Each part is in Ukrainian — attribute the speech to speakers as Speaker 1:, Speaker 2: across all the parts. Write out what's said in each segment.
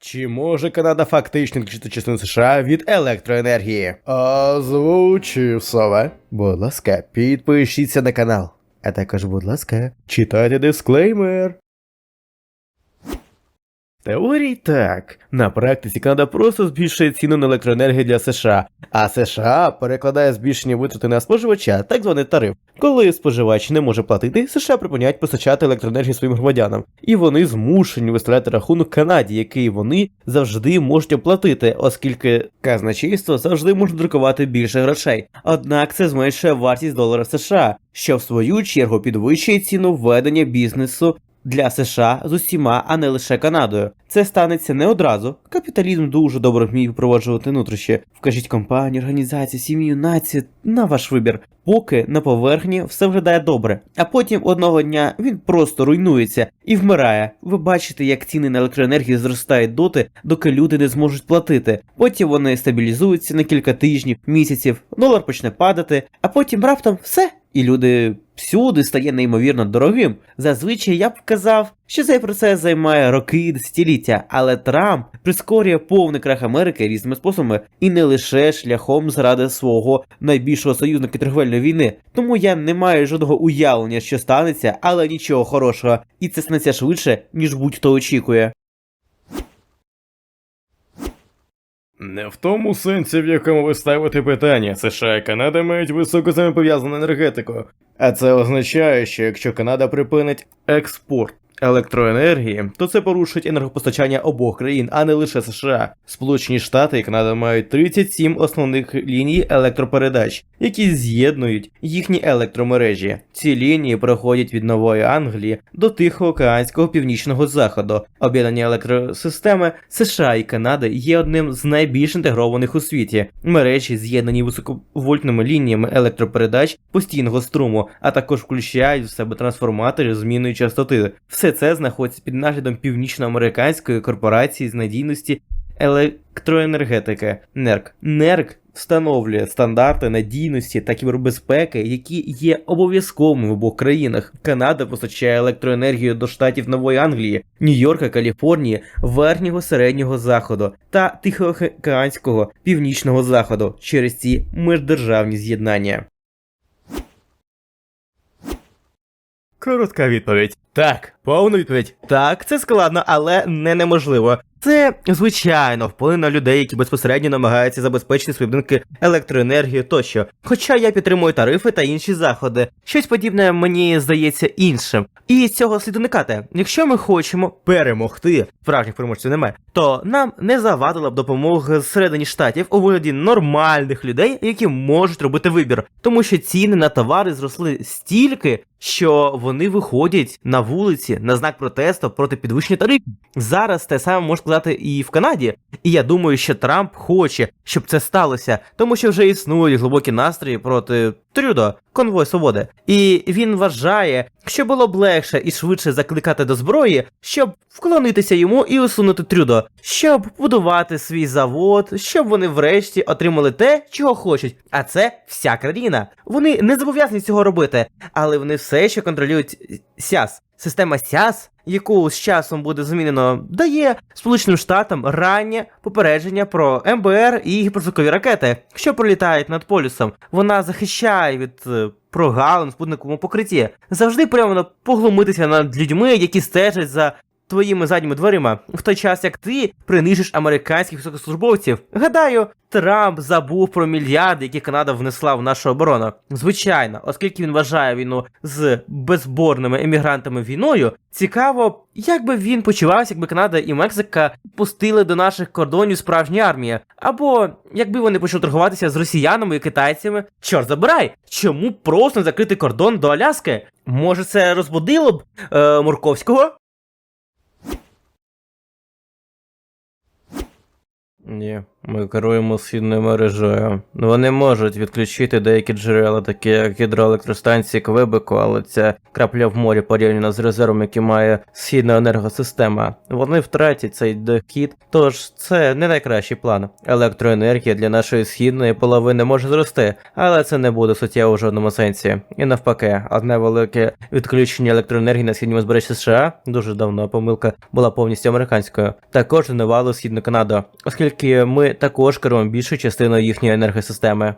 Speaker 1: Чи може Канада фактично відключити частину США від електроенергії? Озвучив сове. Будь ласка, підпишіться на канал. А також, будь ласка, читайте дисклеймер. Теорії так. На практиці Канада просто збільшує ціну на електроенергію для США, а США перекладає збільшення витрати на споживача, так званий тариф. Коли споживач не може платити, США припиняють постачати електроенергію своїм громадянам, і вони змушені виставляти рахунок Канаді, який вони завжди можуть оплатити, оскільки казначейство завжди може друкувати більше грошей. Однак це зменшує вартість долара США, що в свою чергу підвищує ціну введення бізнесу для США з усіма, а не лише Канадою. Це станеться не одразу. Капіталізм дуже добре вміє впроваджувати нутрощі. Вкажіть компанію, організацію, сім'ю, націю на ваш вибір. Поки на поверхні все виглядає добре, а потім одного дня він просто руйнується і вмирає. Ви бачите, як ціни на електроенергію зростають доти, доки люди не зможуть платити. Потім вони стабілізуються на кілька тижнів, місяців, долар почне падати, а потім раптом все. І люди всюди стає неймовірно дорогим. Зазвичай я б казав, що цей процес займає роки і десятиліття, але Трамп прискорює повний крах Америки різними способами і не лише шляхом заради свого найбільшого союзника торговельної війни. Тому я не маю жодного уявлення, що станеться, але нічого хорошого, і це станеться швидше, ніж будь-хто очікує.
Speaker 2: Не в тому сенсі, в якому ви ставите питання, США і Канада мають високо взаємопов'язану енергетику.
Speaker 1: А це означає, що якщо Канада припинить експорт електроенергії, то це порушить енергопостачання обох країн, а не лише США. Сполучені Штати і Канада мають 37 основних ліній електропередач, які з'єднують їхні електромережі. Ці лінії проходять від Нової Англії до Тихоокеанського північного заходу. Об'єднані електросистеми США і Канади є одним з найбільш інтегрованих у світі. Мережі з'єднані високовольтними лініями електропередач постійного струму, а також включають в себе трансформатори змінної частоти. Все це знаходиться під наглядом північноамериканської корпорації з надійності електроенергетики НЕРК. НЕРК встановлює стандарти надійності та кібербезпеки, які є обов'язковими в обох країнах. Канада постачає електроенергію до штатів Нової Англії, Нью-Йорка, Каліфорнії, Верхнього середнього заходу та Тихоокеанського північного заходу через ці міждержавні з'єднання. Коротка відповідь. Так, повна відповідь. Так, це складно, але не неможливо. Це, звичайно, вплине на людей, які безпосередньо намагаються забезпечити свої будинки електроенергією тощо. Хоча я підтримую тарифи та інші заходи. Щось подібне мені здається іншим. І з цього слід уникати. Якщо ми хочемо перемогти, справжніх переможців немає, то нам не завадила б допомога зсередині штатів у вигляді нормальних людей, які можуть робити вибір, тому що ціни на товари зросли стільки, що вони виходять на вулиці на знак протесту проти підвищення тарифів. Зараз те саме можна сказати і в Канаді. І я думаю, що Трамп хоче, щоб це сталося, тому що вже існують глибокі настрої проти Трюдо, конвой свободи. І він вважає, що було б легше і швидше закликати до зброї, щоб вклонитися йому і усунути Трюдо, щоб будувати свій завод, щоб вони врешті отримали те, чого хочуть. А це вся країна. Вони не зобов'язані цього робити, але вони все ще контролюють СЯС. Система СЯС, яку з часом буде змінено, дає Сполученим Штатам раннє попередження про МБР і гіперзвукові ракети, що пролітають над полюсом. Вона захищає від е, прогалин в спутниковому покритті. Завжди прямо поглумитися над людьми, які стежать за твоїми задніми дверима, в той час як ти принижиш американських високослужбовців. Гадаю, Трамп забув про мільярди, які Канада внесла в нашу оборону. Звичайно, оскільки він вважає війну з безборними емігрантами війною, цікаво, як би він почувався, якби Канада і Мексика пустили до наших кордонів справжні армії, або якби вони почали торгуватися з росіянами і китайцями. Чорт забирай, чому просто закрити кордон до Аляски? Може, це розбудило б е, Мурковського? Ні, ми керуємо східною мережею. Вони можуть відключити деякі джерела, такі як гідроелектростанції Квебеку, але це крапля в морі порівняно з резервом, який має східна енергосистема. Вони втратять цей дохід, тож це не найкращий план. Електроенергія для нашої східної половини може зрости, але це не буде суттєво в жодному сенсі. І навпаки, одне велике відключення електроенергії на східному узбережжі США дуже давно помилка була повністю американською. Також руйнувало східну Канаду, оскільки ми також керуємо більшою частиною їхньої енергосистеми.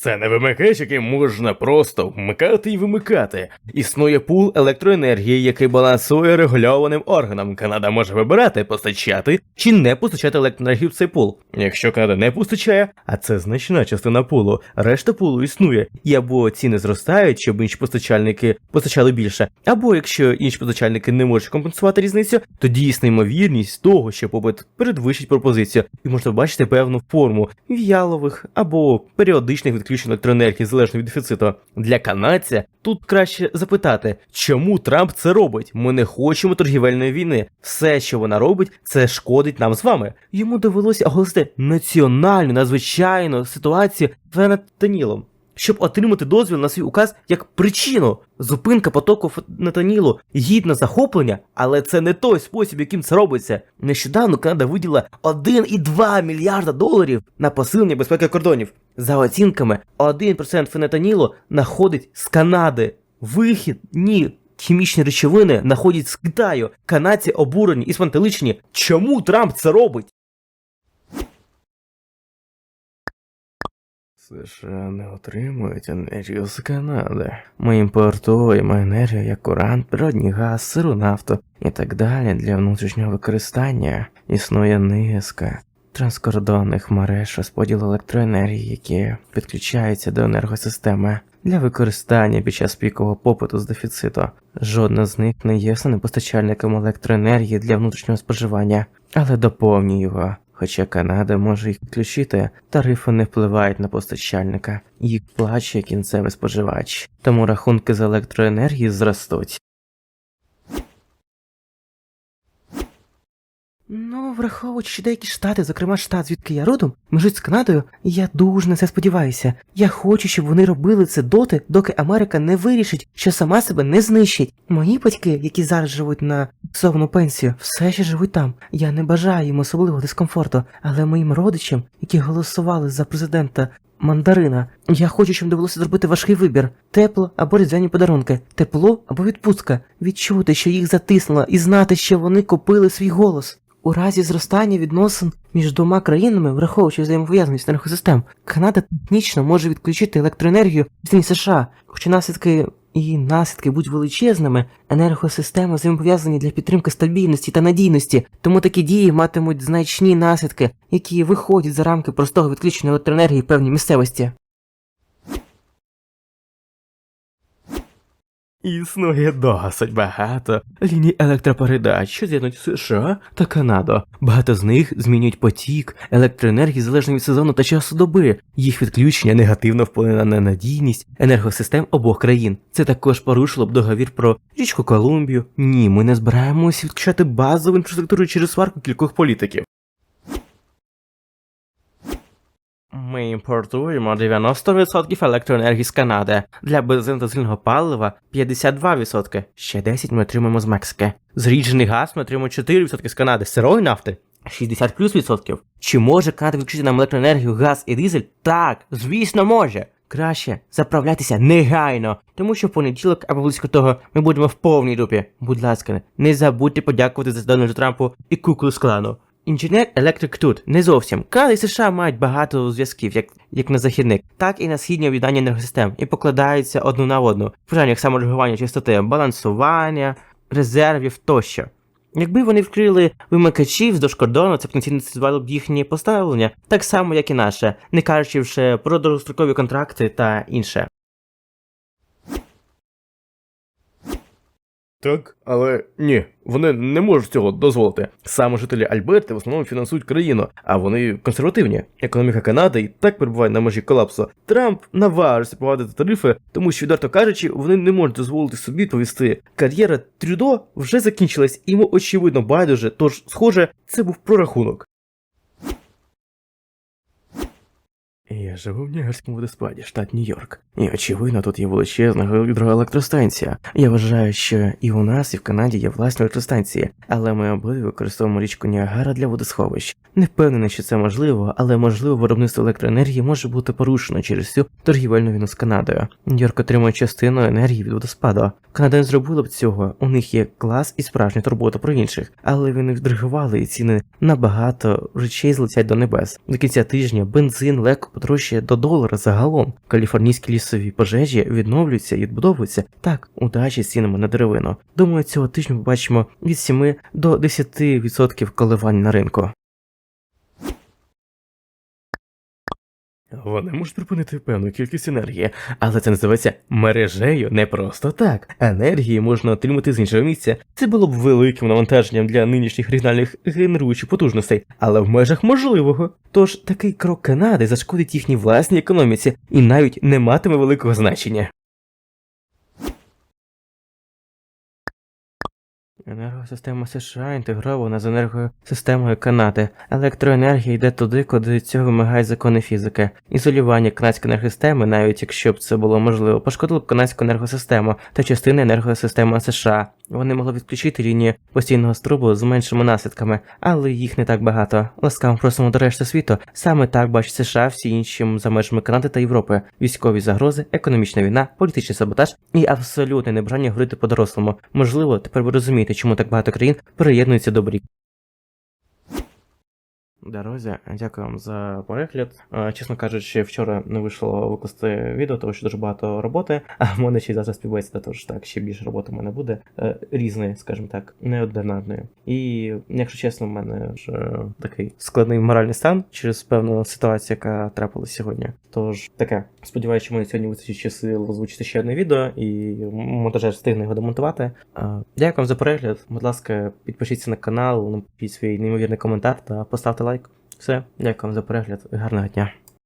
Speaker 2: Це не вимикач, який можна просто вмикати і вимикати. Існує пул електроенергії, який балансує регульованим органом. Канада може вибирати, постачати чи не постачати електроенергію в цей пул. Якщо Канада не постачає, а це значна частина пулу, решта пулу існує, і або ціни зростають, щоб інші постачальники постачали більше, або якщо інші постачальники не можуть компенсувати різницю, то дійсна ймовірність того, що попит передвищить пропозицію, і можна бачити певну форму в'ялових або періодичних відключень електроенергії залежно від дефіциту. Для канадця тут краще запитати, чому Трамп це робить? Ми не хочемо торгівельної війни. Все, що вона робить, це шкодить нам з вами. Йому довелося оголосити національну надзвичайну ситуацію фенатанілом. Щоб отримати дозвіл на свій указ як причину. Зупинка потоку фентанілу гідна захоплення, але це не той спосіб, яким це робиться. Нещодавно Канада виділа 1,2 мільярда доларів на посилення безпеки кордонів. За оцінками, 1% фенатанілу находить з Канади. Вихід ні. Хімічні речовини находять з Китаю. Канадці обурені і спантеличені. Чому Трамп це робить? США не отримують енергію з Канади. Ми імпортуємо енергію як уран, природній газ, сиру нафту і так далі для внутрішнього використання. Існує низка транскордонних мереж розподілу електроенергії, які підключаються до енергосистеми для використання під час пікового попиту з дефіциту. Жодна з них не є постачальником електроенергії для внутрішнього споживання, але доповнює його. Хоча Канада може їх підключити, тарифи не впливають на постачальника, їх плаче кінцевий споживач, тому рахунки за електроенергію зростуть.
Speaker 3: Ну, враховуючи, що деякі штати, зокрема штат, звідки я родом, межуть з Канадою, я дуже на це сподіваюся. Я хочу, щоб вони робили це доти, доки Америка не вирішить, що сама себе не знищить. Мої батьки, які зараз живуть на фіксовану пенсію, все ще живуть там. Я не бажаю їм особливого дискомфорту, але моїм родичам, які голосували за президента мандарина, я хочу, щоб довелося зробити важкий вибір: тепло або різдвяні подарунки, тепло або відпустка, відчути, що їх затиснуло, і знати, що вони купили свій голос. У разі зростання відносин між двома країнами, враховуючи взаємопов'язаність енергосистем, Канада технічно може відключити електроенергію від США, хоча наслідки і наслідки будуть величезними, енергосистеми взаємопов'язані для підтримки стабільності та надійності, тому такі дії матимуть значні наслідки, які виходять за рамки простого відключення електроенергії в певній місцевості.
Speaker 1: Існує досить багато ліній електропередач, що з'єднують США та Канаду. Багато з них змінюють потік електроенергії залежно від сезону та часу доби. Їх відключення негативно вплине на надійність енергосистем обох країн. Це також порушило б договір про річку Колумбію. Ні, ми не збираємося відключати базову інфраструктуру через сварку кількох політиків. Ми імпортуємо 90% електроенергії з Канади. Для бензинно-дизельного палива 52%. Ще 10% ми отримуємо з Мексики. Зріджений газ ми отримуємо 4% з Канади. Сирої нафти 60 плюс відсотків. Чи може Канада відключити нам електроенергію, газ і дизель? Так, звісно, може. Краще заправлятися негайно, тому що в понеділок або близько того ми будемо в повній дупі. Будь ласка, не забудьте подякувати за Дональду Трампу і Куклу Клану. Інженер електрик тут не зовсім. Канада і США мають багато зв'язків, як, як на західник, так і на східні об'єднання енергосистем, і покладаються одну на одну в питаннях саморегулювання частоти, балансування, резервів тощо. Якби вони вкрили вимикачі вздовж кордону, це потенційно цивало б їхнє поставлення, так само, як і наше, не кажучи вже про довгострокові контракти та інше.
Speaker 2: Так, але ні, вони не можуть цього дозволити. Саме жителі Альберти в основному фінансують країну, а вони консервативні. Економіка Канади і так перебуває на межі колапсу. Трамп наважився провадити тарифи, тому що, відверто кажучи, вони не можуть дозволити собі повісти. Кар'єра Трюдо вже закінчилась, і йому очевидно байдуже, тож, схоже, це був прорахунок. Я живу в Ніагарському водоспаді, штат Нью-Йорк. І очевидно, тут є величезна гідроелектростанція. Я вважаю, що і у нас, і в Канаді є власні електростанції, але ми обидві використовуємо річку Ніагара для водосховищ. Не впевнений, що це можливо, але можливо виробництво електроенергії може бути порушено через цю торгівельну війну з Канадою. Нью-Йорк отримує частину енергії від водоспаду. Канада не зробила б цього. У них є клас і справжня турбота про інших, але вони відреагували і ціни на багато речей злетять до небес. До кінця тижня бензин легко подорожчає до долара загалом. Каліфорнійські лісові пожежі відновлюються і відбудовуються. Так, удачі з цінами на деревину. Думаю, цього тижня побачимо від 7 до 10% коливань на ринку. Вони можуть припинити певну кількість енергії, але це називається мережею не просто так. Енергії можна отримати з іншого місця. Це було б великим навантаженням для нинішніх регіональних генеруючих потужностей, але в межах можливого. Тож такий крок Канади зашкодить їхній власній економіці і навіть не матиме великого значення. Енергосистема США інтегрована з енергосистемою Канади. Електроенергія йде туди, куди цього вимагають закони фізики. Ізолювання канадської енергосистеми, навіть якщо б це було можливо, пошкодило б канадську енергосистему та частини енергосистеми США. Вони могли відключити лінії постійного струбу з меншими наслідками, але їх не так багато. Ласкаво просимо до решти світу. Саме так бачить США всі інші за межами Канади та Європи: військові загрози, економічна війна, політичний саботаж і абсолютне небажання говорити по-дорослому. Можливо, тепер ви розумієте, чому так багато країн приєднуються до брік. Дорозі, дякую вам за перегляд. Е, Чесно кажучи, вчора не вийшло викласти відео, тому що дуже багато роботи, а в мене ще й зараз співбесіда, тож так, ще більше роботи в мене буде. Е, Різної, скажімо так, неодинарної. І, якщо чесно, в мене ж е, такий складний моральний стан через певну ситуацію, яка трапилась сьогодні. Тож таке. Сподіваюся, що мені сьогодні вистачить ще сил озвучити ще одне відео і монтажер встигне його демонтувати. Дякую вам за перегляд. Будь ласка, підпишіться на канал, напишіть свій неймовірний коментар та поставте лайк. Все, дякую вам за перегляд. Гарного дня.